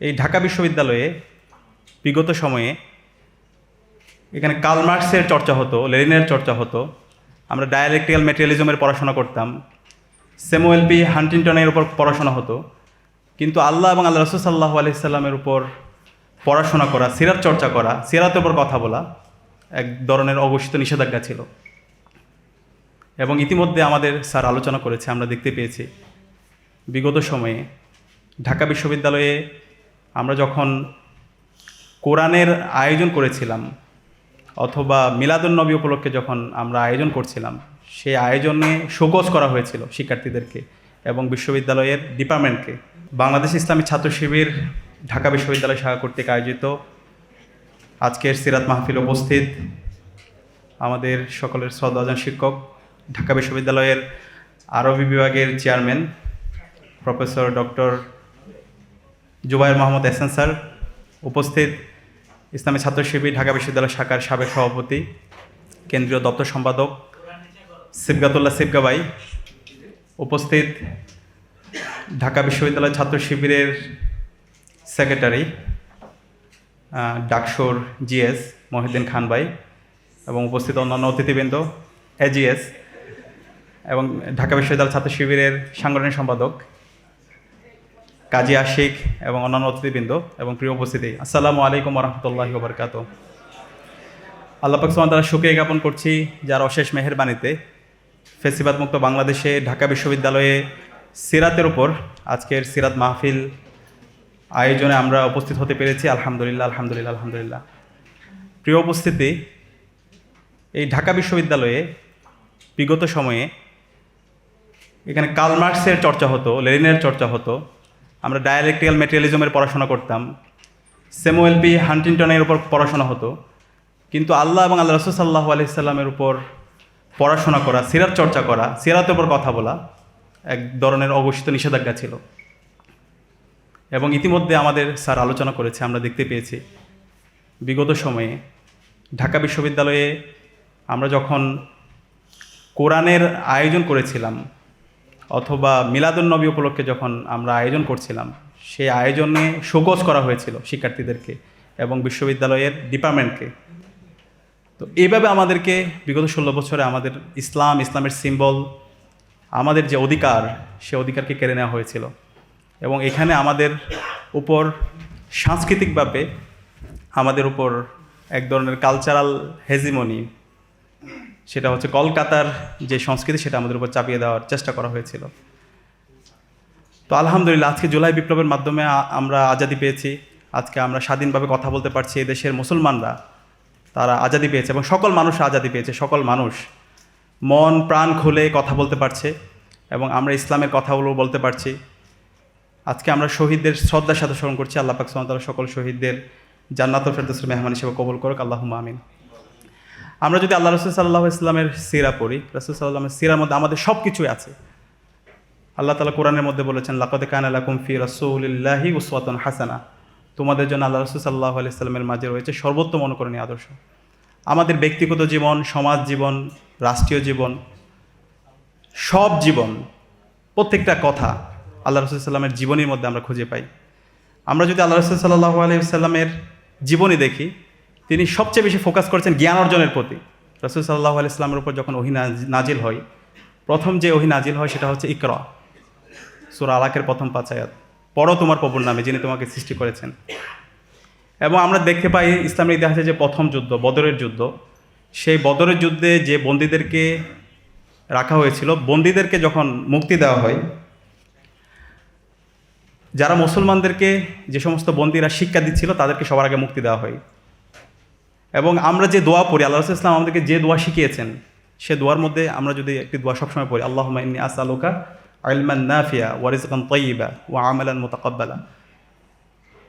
এই ঢাকা বিশ্ববিদ্যালয়ে বিগত সময়ে এখানে কার্ল মার্কসের চর্চা হতো, লেনিনের চর্চা হতো। আমরা ডায়ালেকটিক্যাল মেটেরিয়ালিজমের পড়াশোনা করতাম। স্যামুয়েল পি হান্টিংটনের উপর পড়াশোনা হতো। কিন্তু আল্লাহ এবং আল্লাহ রসুল সাল্লাহ আলাইসাল্লামের উপর পড়াশোনা করা, সিরাত চর্চা করা, সিরাতের উপর কথা বলা এক ধরনের অঘোষিত নিষেধাজ্ঞা ছিল। এবং ইতিমধ্যে আমাদের স্যার আলোচনা করেছে, আমরা দেখতে পেয়েছি। বিগত সময়ে ঢাকা বিশ্ববিদ্যালয়ে আমরা যখন কোরআনের আয়োজন করেছিলাম, অথবা মিলাদুল নবী উপলক্ষে যখন আমরা আয়োজন করছিলাম, সেই আয়োজনে শোকজ করা হয়েছিল শিক্ষার্থীদেরকে এবং বিশ্ববিদ্যালয়ের ডিপার্টমেন্টকে। বাংলাদেশ ইসলামী ছাত্র শিবির ঢাকা বিশ্ববিদ্যালয় শাখা কর্তৃক আয়োজিত আজকের সিরাত মাহফিল উপস্থিত আমাদের সকলের শ্রদ্ধাজন শিক্ষক, ঢাকা বিশ্ববিদ্যালয়ের আরবি বিভাগের chairman professor doctor Zubair Mohammad Ehsan sir উপস্থিত। ইসলামী ছাত্র শিবির, ঢাকা বিশ্ববিদ্যালয় শাখার সাবেক সভাপতি, কেন্দ্রীয় দপ্তর সম্পাদক সিবগাতুল্লাহ সিবগাবাই উপস্থিত। ঢাকা বিশ্ববিদ্যালয় ছাত্র শিবিরের সেক্রেটারি ডাকসুর জিএস মহিউদ্দিন খান ভাই এবং উপস্থিত অন্যান্য অতিথিবৃন্দ এজিএস এবং ঢাকা বিশ্ববিদ্যালয় ছাত্র শিবিরের সাংগঠনিক সম্পাদক কাজী আশিক এবং অন্যান্য অতিথিবৃন্দ এবং প্রিয় উপস্থিতি, আসসালামু আলাইকুম রহমতুল্লাহি বরকাত আল্লাহ পাক সুবহানাহু ওয়া তাআলা জ্ঞাপন করছি যার অশেষ মেহেরবানিতে ফেসিবাদ মুক্ত বাংলাদেশে ঢাকা বিশ্ববিদ্যালয়ে সিরাতের উপর আজকের সিরাত মাহফিল আয়োজনে আমরা উপস্থিত হতে পেরেছি। আলহামদুলিল্লাহ আলহামদুলিল্লাহ আলহামদুলিল্লাহ। প্রিয় উপস্থিতি, এই ঢাকা বিশ্ববিদ্যালয়ে বিগত সময়ে এখানে কার্ল মার্কসের চর্চা হতো, লেনিনের চর্চা হতো আমরা ডায়ালেকটিক্যাল মেটেরিয়ালিজমের পড়াশোনা করতাম। স্যামুয়েল পি হান্টিংটনের উপর পড়াশোনা হতো। কিন্তু আল্লাহ এবং আল্লাহ রসুল সাল্লাহ আলাইসাল্লামের উপর পড়াশোনা করা, সিরাত চর্চা করা, সিরাতের উপর কথা বলা এক ধরনের অঘোষিত নিষেধাজ্ঞা ছিল। এবং ইতিমধ্যে আমাদের স্যার আলোচনা করেছে, আমরা দেখতে পেয়েছি। বিগত সময়ে ঢাকা বিশ্ববিদ্যালয়ে আমরা যখন কোরআনের আয়োজন করেছিলাম অথবা মিলাদুন্নবী উপলক্ষে যখন আমরা আয়োজন করছিলাম, সেই আয়োজনে শোকজ করা হয়েছিল শিক্ষার্থীদেরকে এবং বিশ্ববিদ্যালয়ের ডিপার্টমেন্টকে। তো এইভাবে আমাদেরকে বিগত ষোলো বছরে আমাদের ইসলাম, ইসলামের সিম্বল, আমাদের যে অধিকার, সে অধিকারকে কেড়ে নেওয়া হয়েছিল। এবং এখানে আমাদের উপর সাংস্কৃতিকভাবে আমাদের উপর এক ধরনের কালচারাল হেজিমনি সেটা হচ্ছে কলকাতার যে সংস্কৃতি, সেটা আমাদের উপর চাপিয়ে দেওয়ার চেষ্টা করা হয়েছিল। তো আলহামদুলিল্লাহ, আজকে জুলাই বিপ্লবের মাধ্যমে আমরা আজাদি পেয়েছি। আজকে আমরা স্বাধীনভাবে কথা বলতে পারছি দেশের মুসলমানরা। তারা আজাদি পেয়েছে এবং সকল মানুষ আজাদি পেয়েছে, সকল মানুষ। মন, প্রাণ খুলে কথা বলতে পারছে এবং আমরা ইসলামের কথাগুলো বলতে পারছি। আজকে আমরা শহীদদের শ্রদ্ধার সাথে স্মরণ করছি। আল্লাহ পাক সুবহানাহু সকল শহীদদের জান্নাত ফেরদৌসের মেহমান হিসেবে কবুল করুক। আল্লাহুম্মা আমিন। আমরা যদি আল্লাহ রসুল সাল্লাহ ইসলামের সিরা পড়ি, রসুল সাল্লামের সিরার মধ্যে আমাদের সব কিছুই আছে। আল্লাহ তালা কোরআনের মধ্যে বলেছেন, লাকদে কান আলাকুম ফি রসুলিল্লাহি উসওয়াতুন হাসানা। তোমাদের জন্য আল্লাহ রসুল সাল্লাহ আলাইস্লামের মাঝে রয়েছে সর্বোত্তম অনুকরণীয় আদর্শ। আমাদের ব্যক্তিগত জীবন, সমাজ জীবন, রাষ্ট্রীয় জীবন, সব জীবন, প্রত্যেকটা কথা আল্লাহ রসুল সাল্লামের জীবনীর মধ্যে আমরা খুঁজে পাই। আমরা যদি আল্লাহ রসুল সাল্লাহ আলাইসাল্লামের জীবনী দেখি তিনি সবচেয়ে বেশি ফোকাস করেছেন জ্ঞান অর্জনের প্রতি। রসুল সাল্লাহ আলাইস্লামের উপর যখন ওহি নাজিল হয়, প্রথম যে ওহি নাজিল হয় সেটা হচ্ছে ইকরা। সুরা আলাকের প্রথম পাঁচায়াত পড়ো তোমার প্রভুর নামে যিনি তোমাকে সৃষ্টি করেছেন। এবং আমরা দেখতে পাই ইসলামের ইতিহাসে যে প্রথম যুদ্ধ, বদরের যুদ্ধ, সেই বদরের যুদ্ধে যে বন্দীদেরকে রাখা হয়েছিল, বন্দীদেরকে যখন মুক্তি দেওয়া হয়, যারা মুসলমানদেরকে যে সমস্ত বন্দীরা শিক্ষা দিচ্ছিল, তাদেরকে সবার আগে মুক্তি দেওয়া হয়। এবং আমরা যে দোয়া পড়ি, আল্লাহ রসুল ইসলাম আমাদেরকে যে দোয়া শিখিয়েছেন, সে দোয়ার মধ্যে আমরা যদি একটি দোয়া সবসময় পড়ি আল্লাহ ইন্নি আস আলোকা আলমান নাফিয়া ওয়ারিজকান তৈবা ও আমালান মোতাকাব্বালা।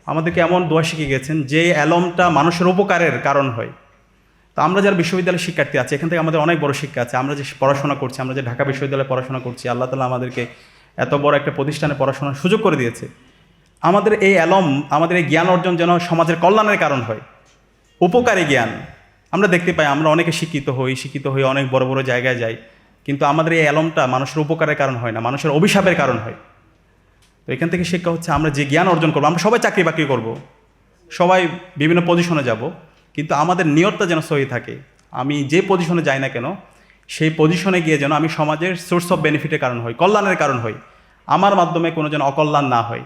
আমাদেরকে এমন দোয়া শিখিয়ে গেছেন যে অ্যালমটা মানুষের উপকারের কারণ হয়। তো আমরা যারা বিশ্ববিদ্যালয়ের শিক্ষার্থী আছে, এখান থেকে আমাদের অনেক বড় শিক্ষা আছে। আমরা যে পড়াশোনা করছি, আমরা যে ঢাকা বিশ্ববিদ্যালয়ে পড়াশোনা করছি, আল্লাহ তালা আমাদেরকে এত বড় একটা প্রতিষ্ঠানে পড়াশোনার সুযোগ করে দিয়েছে। আমাদের এই অ্যালম, আমাদের এই জ্ঞান অর্জন যেন সমাজের কল্যাণের কারণ হয়। উপকারী জ্ঞান। আমরা দেখতে পাই, আমরা অনেকে শিক্ষিত হই শিক্ষিত হই অনেক বড় বড় জায়গায় যাই, কিন্তু আমাদের এই অ্যালমটা মানুষের উপকারের কারণ হয় না, মানুষের অভিশাপের কারণ হয়। তো এখান থেকে শিক্ষা হচ্ছে, আমরা যে জ্ঞান অর্জন করব, আমরা সবাই চাকরি বাকরি করব, সবাই বিভিন্ন পজিশনে যাব, কিন্তু আমাদের নিয়তটা যেন সহি থাকে। আমি যে পজিশনে যাই না কেন, সেই পজিশনে গিয়ে যেন আমি সমাজের সোর্স অফ বেনিফিটের কারণ হই, কল্যাণের কারণ হই। আমার মাধ্যমে কোনো যেন অকল্যাণ না হয়।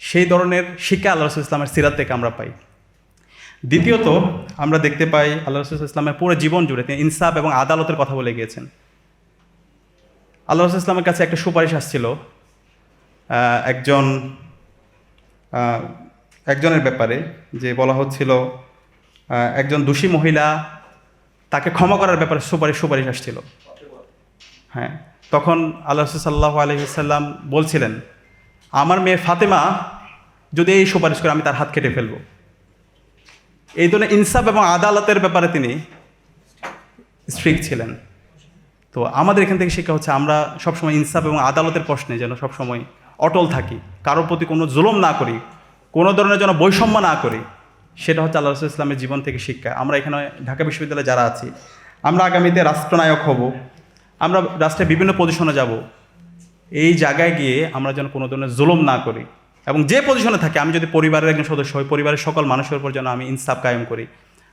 সেই ধরনের শিক্ষা আল্লাহ ইসলামের সিরাত থেকে আমরা পাই। দ্বিতীয়ত, আমরা দেখতে পাই আল্লাহ রসুল ইসলামের পুরো জীবন জুড়ে তিনি ইনসাফ এবং আদালতের কথা বলে গিয়েছেন। আল্লাহ রসুল ইসলামের কাছে একটা সুপারিশ আসছিল একজন একজনের ব্যাপারে, যে বলা হচ্ছিল একজন দোষী মহিলা তাকে ক্ষমা করার ব্যাপারে সুপারিশ সুপারিশ আসছিল। হ্যাঁ তখন আল্লাহ সাল্লাহ আলহিসাল্লাম বলছিলেন, আমার মেয়ে ফাতেমা, যদি এই সুপারিশ করে আমি তার হাত কেটে ফেলব। এই ধরনের ইনসাফ এবং আদালতের ব্যাপারে তিনি স্ট্রিক্ট ছিলেন। তো আমাদের এখান থেকে শিক্ষা হচ্ছে আমরা সবসময় ইনসাফ এবং আদালতের প্রশ্নে যেন সবসময় অটল থাকি, কারোর প্রতি কোনো জুলম না করি, কোনো ধরনের যেন বৈষম্য না করি, সেটা হচ্ছে আল্লাহ ইসলামের জীবন থেকে শিক্ষা। আমরা এখানে ঢাকা বিশ্ববিদ্যালয়ে যারা আছি, আমরা আগামীতে রাষ্ট্রনায়ক হব, আমরা রাষ্ট্রের বিভিন্ন পজিশনে যাব। এই জায়গায় গিয়ে আমরা যেন কোনো ধরনের জুলুম না করি। এবং যে পজিশনে থাকি, আমি যদি পরিবারের একজন সদস্য হই, পরিবারের সকল মানুষের উপর যেন আমি ইনসাফ কায়েম করি।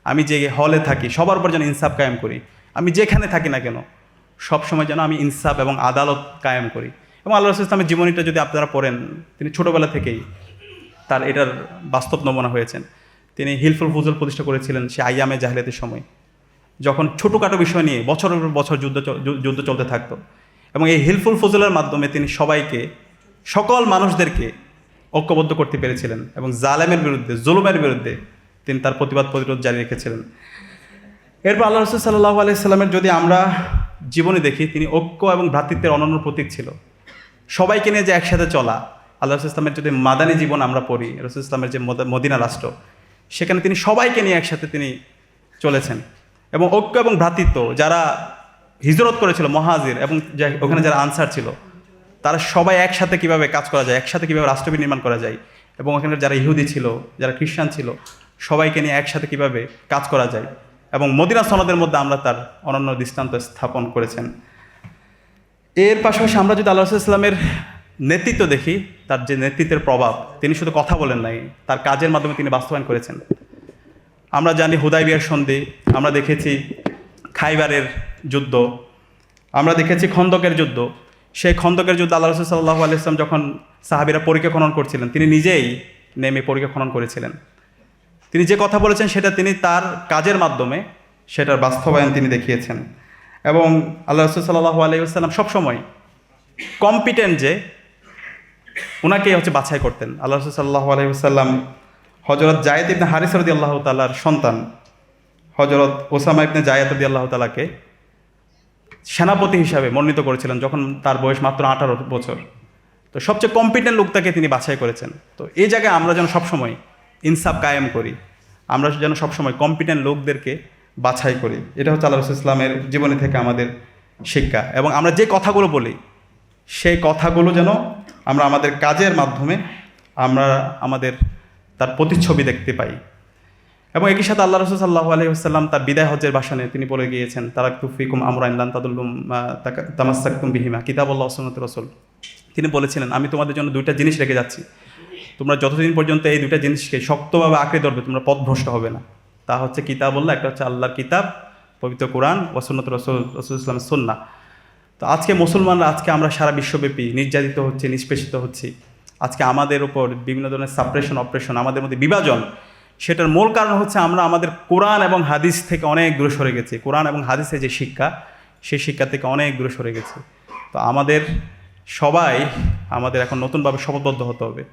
আমি যে হলে থাকি, সবার উপর যেন ইনসাফ কায়েম করি। আমি যেখানে থাকি না কেন, সবসময় যেন আমি ইনসাফ এবং আদালত কায়েম করি। এবং আল্লাহ রসুল ইসলামের জীবনীটা যদি আপনারা পড়েন, তিনি ছোটোবেলা থেকেই তার এটার বাস্তব নমুনা হয়েছেন। তিনি হিলফুল ফুজল প্রতিষ্ঠা করেছিলেন সে আইয়ামে জাহিলাতের সময়। যখন ছোটোখাটো বিষয় নিয়ে বছরের পর বছর যুদ্ধ যুদ্ধ চলতে থাকতো। এবং এই হিলফুল ফজলের মাধ্যমে তিনি সবাইকে, সকল মানুষদেরকে ঐক্যবদ্ধ করতে পেরেছিলেন এবং জালেমের বিরুদ্ধে, জুলুমের বিরুদ্ধে তিনি তার প্রতিবাদ প্রতিরোধ জারি রেখেছিলেন। এরপর আল্লাহ রসুল সাল্লাহ আলাইসাল্লামের যদি আমরা জীবনে দেখি, তিনি ঐক্য এবং ভ্রাতৃত্বের অনন্য প্রতীক ছিল। সবাইকে নিয়ে যে একসাথে চলা, আল্লাহ রসুল ইসলামের যদি মাদানী জীবন আমরা পড়ি, রসুল ইসলামের যে মদ- মদিনা রাষ্ট্র, সেখানে তিনি সবাইকে নিয়ে একসাথে তিনি চলেছেন। এবং ঐক্য এবং ভ্রাতৃত্ব যারা হিজরত করেছিল, মহাজির এবং ওখানে যারা আনসার ছিল তারা সবাই একসাথে কীভাবে কাজ করা যায়, একসাথে কীভাবে রাষ্ট্র নির্মাণ করা যায় এবং ওখানে যারা ইহুদি ছিল, যারা খ্রিস্টান ছিল, সবাইকে নিয়ে একসাথে কীভাবে কাজ করা যায় এবং মদিনা সনদের মধ্যে আমরা তার অনন্য দৃষ্টান্ত স্থাপন করেছেন। এর পাশাপাশি আমরা যদি আল্লাহ ইসলামের নেতৃত্ব দেখি, তার যে নেতৃত্বের প্রভাব, তিনি শুধু কথা বলেন নাই, তার কাজের মাধ্যমে তিনি বাস্তবায়ন করেছেন। আমরা জানি হুদাইবিয়ার সন্ধি, আমরা দেখেছি খাইবারের যুদ্ধ, আমরা দেখেছি খন্দকের যুদ্ধ সেই খন্দকের যুদ্ধ আল্লাহ রসুল সাল্লাহ আলাইসলাম যখন সাহাবিরা পরীক্ষা খনন করছিলেন, তিনি নিজেই নেমে পরীক্ষা খনন করেছিলেন। তিনি যে কথা বলেছেন সেটা তিনি তার কাজের মাধ্যমে সেটার বাস্তবায়ন তিনি দেখিয়েছেন। এবং আল্লাহ রসুল সাল্লাহ আলাইসাল্লাম সবসময় কম্পিটেন্ট যে ওনাকেই হচ্ছে বাছাই করতেন। আল্লাহ রসুল সাল্লাহ আলাইসাল্লাম হজরত জায়েদ ইবনে হারিস রদি আল্লাহ তালার সন্তান। হজরত ওসামা ইবনে জায়েদ রদি আল্লাহ তালাকে সেনাপতি হিসাবে মনোনীত করেছিলেন যখন তার বয়স মাত্র আঠারো বছর। তো সবচেয়ে কম্পিটেন্ট লোকটাকে তিনি বাছাই করেছেন। তো এই জায়গায় আমরা যেন সবসময় ইনসাফ কায়েম করি, আমরা যেন সবসময় কম্পিটেন্ট লোকদেরকে বাছাই করি। এটা হচ্ছে আল্লাহ ইসলামের জীবনী থেকে আমাদের শিক্ষা। এবং আমরা যে কথাগুলো বলি, সেই কথাগুলো যেন আমরা আমাদের কাজের মাধ্যমে আমরা আমাদের তার প্রতিচ্ছবি দেখতে পাই। এবং একই সাথে আল্লাহ রসুল সাল্লাহ আলহিহাস্লাম তার বিদায় হজ্জের ভাষণে তিনি বলে গিয়েছেন তারা তুফিকুম আমরাইন্দান তাদুল্লুম তামাসাকুম বিহিমা, কিতাবুল্লাহ সন্নত রসুল। তিনি বলেছিলেন, আমি তোমাদের জন্য দুইটা জিনিস রেখে যাচ্ছি। তোমরা যতদিন পর্যন্ত এই দুইটা জিনিসকে শক্তভাবে আঁকড়ে ধরবে, তোমরা পথভ্রষ্ট হবে না। তা হচ্ছে কিতাবুল্লাহ, একটা হচ্ছে আল্লাহর কিতাব, পবিত্র কোরআন ওসন্নত রসুল রসুল ইসলামের সন্না তো আজকে মুসলমানরা, আজকে আমরা সারা বিশ্বব্যাপী নির্যাতিত হচ্ছে, নিষ্পেষিত হচ্ছি। আজকে আমাদের উপর বিভিন্ন ধরনের সাপ্রেশন অপারেশন আমাদের মধ্যে বিভাজন সেটার মূল কারণ হচ্ছে আমরা আমাদের কোরআন এবং হাদিস থেকে অনেক দূরে সরে গেছি। কোরআন এবং হাদিসের যে শিক্ষা, সেই শিক্ষা থেকে অনেক দূরে সরে গেছে। তো আমাদের সবাই, আমাদের এখন নতুনভাবে শপথবদ্ধ হতে হবে।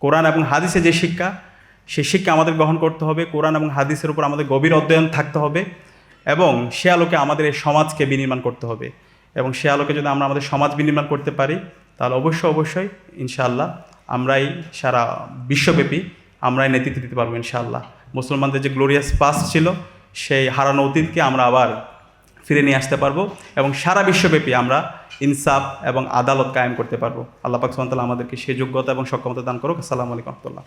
কোরআন এবং হাদিসে যে শিক্ষা, সেই শিক্ষা আমাদের গ্রহণ করতে হবে। কোরআন এবং হাদিসের উপর আমাদের গভীর অধ্যয়ন থাকতে হবে এবং সে আলোকে আমাদের এই সমাজকে বিনির্মাণ করতে হবে। এবং সে আলোকে যদি আমরা আমাদের সমাজ বিনির্মাণ করতে পারি, তাহলে অবশ্যই অবশ্যই, ইনশাআল্লাহ, আমরাই সারা বিশ্বব্যাপী আমরাই নেতৃত্ব দিতে পারব ইনশাআল্লাহ। মুসলমানদের যে গ্লোরিয়াস পাস ছিল, সেই হারানো অতীতকে আমরা আবার ফিরে নিয়ে আসতে পারব এবং সারা বিশ্বব্যাপী আমরা ইনসাফ এবং আদালত কায়েম করতে পারব। আল্লাহ পাক সুবহানাহু আমাদেরকে সেই যোগ্যতা এবং সক্ষমতা দান করুক। আসসালামু আলাইকুম রহমতুল্লাহ।